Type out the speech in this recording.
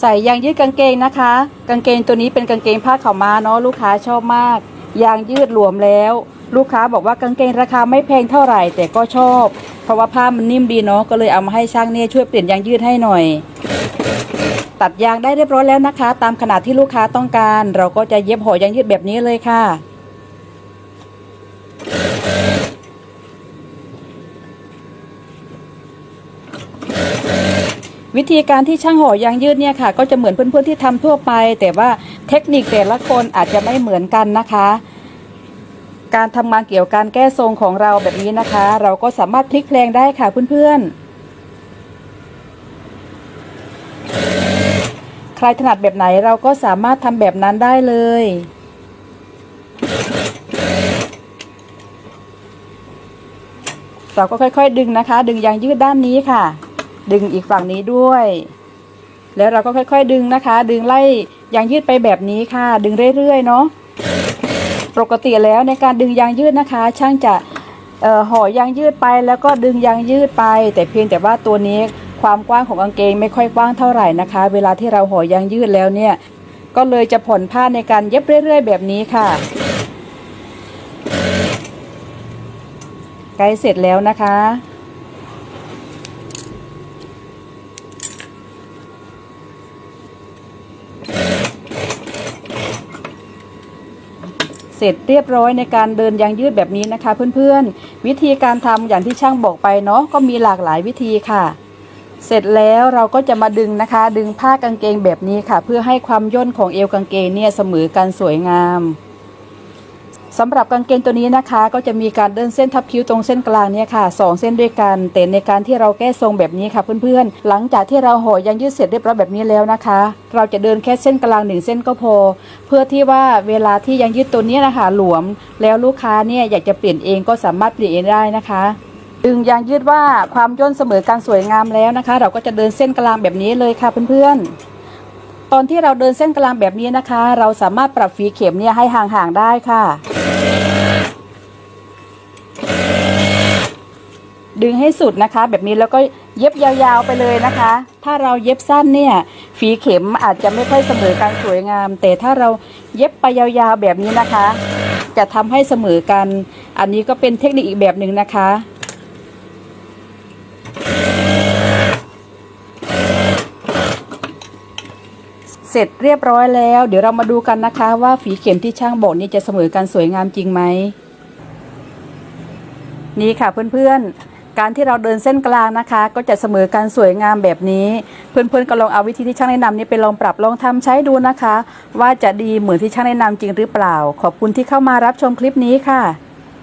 ใส่ยางยืดกางเกงนะคะ กางเกงตัวนี้เป็นกางเกงผ้าขาวม้าเนาะลูกค้าชอบมาก ยางยืดหลวมแล้ว ลูกค้าบอกว่ากางเกงราคาไม่แพงเท่าไหร่ แต่ก็ชอบ เพราะว่าผ้ามันนิ่มดีเนาะก็เลยเอามาให้ช่างเนี่ยช่วยเปลี่ยนยางยืดให้หน่อย ตัดยางได้เรียบร้อยแล้วนะคะ ตามขนาดที่ลูกค้าต้องการ เราก็จะเย็บห่อยางยืดแบบนี้เลยค่ะ วิธีการที่ช่างห่อยางยืดเนี่ยค่ะก็จะเหมือนเพื่อนๆที่ทำทั่วไป แต่ว่าเทคนิคแต่ละคนอาจจะไม่เหมือนกันนะคะ การทำงานเกี่ยวกับการแก้ทรงของเราแบบนี้นะคะ เราก็สามารถพลิกแพลงได้ค่ะเพื่อนๆ ใครถนัดแบบไหนเราก็สามารถทำแบบนั้นได้เลยเราก็ค่อย ๆ ดึงนะคะ ดึงยางยืดด้านนี้ค่ะ ดึงอีกฝั่งนี้ด้วย แล้วเราก็ค่อย ๆ ดึงนะคะ ดึงไล่ยางยืดไปแบบนี้ค่ะ ดึงเรื่อยๆเนาะปกติแล้วในการดึงยางยืดนะคะ ช่างจะเอ่อห่อยางยืดไปแล้วก็ดึงยางยืดไป แต่เพียงแต่ว่าตัวนี้ความกว้างของกางเกงไม่ค่อยกว้างเท่าไหร่นะคะ เวลาที่เราห่อยางยืดแล้วเนี่ย ก็เลยจะผ่อนผ้าในการเย็บเรื่อย ๆ แบบนี้ค่ะใกล้เสร็จแล้วนะคะ เสร็จเรียบร้อยในการเดินยางยืดแบบนี้นะคะ เพื่อนๆ วิธีการทำอย่างที่ช่างบอกไปเนาะก็มีหลากหลายวิธีค่ะ เสร็จแล้วเราก็จะมาดึงนะคะ ดึงผ้ากางเกงแบบนี้ค่ะ เพื่อให้ความย่นของเอวกางเกงเนี่ยเสมอกันสวยงาม สำหรับกางเกงตัวนี้นะคะ ก็จะมีการเดินเส้นทับคิ้วตรงเส้นกลางเนี่ยค่ะสองเส้นด้วยกันแต่ในการที่เราแก้ทรงแบบนี้ค่ะเพื่อนๆ หลังจากที่เราห่อยางยืดเสร็จเรียบร้อยแบบนี้แล้วนะคะ เราจะเดินแค่เส้นกลางหนึ่งเส้นก็พอ เพื่อที่ว่าเวลาที่ยางยืดตัวนี้นะคะหลวม แล้วลูกค้าเนี่ยอยากจะเปลี่ยนเองก็สามารถเปลี่ยนเองได้นะคะดึงยางยืดว่าความย่นเสมอการสวยงามแล้วนะคะ เราก็จะเดินเส้นกลางแบบนี้เลยค่ะเพื่อนๆ ตอนที่เราเดินเส้นกลางแบบนี้นะคะ เราสามารถปรับฝีเข็มเนี่ยให้ห่างๆได้ค่ะ ดึงให้สุดนะคะ แบบนี้แล้วก็เย็บยาวๆไปเลยนะคะ ถ้าเราเย็บสั้นเนี่ย ฝีเข็มอาจจะไม่ค่อยเสมอกันสวยงาม แต่ถ้าเราเย็บไปยาวๆแบบนี้นะคะ จะทำให้เสมอกัน อันนี้ก็เป็นเทคนิคอีกแบบหนึ่งนะคะเสร็จเรียบร้อยแล้ว เดี๋ยวเรามาดูกันนะคะว่าฝีเข็มที่ช่างบอกนี่จะเสมอกันสวยงามจริงไหม นี่ค่ะเพื่อนๆ การที่เราเดินเส้นกลางนะคะ ก็จะเสมอการสวยงามแบบนี้ เพื่อนๆก็ลองเอาวิธีที่ช่างแนะนำนี้ไปลองปรับลองทำใช้ดูนะคะ ว่าจะดีเหมือนที่ช่างแนะนำจริงหรือเปล่า ขอบคุณที่เข้ามารับชมคลิปนี้ค่ะ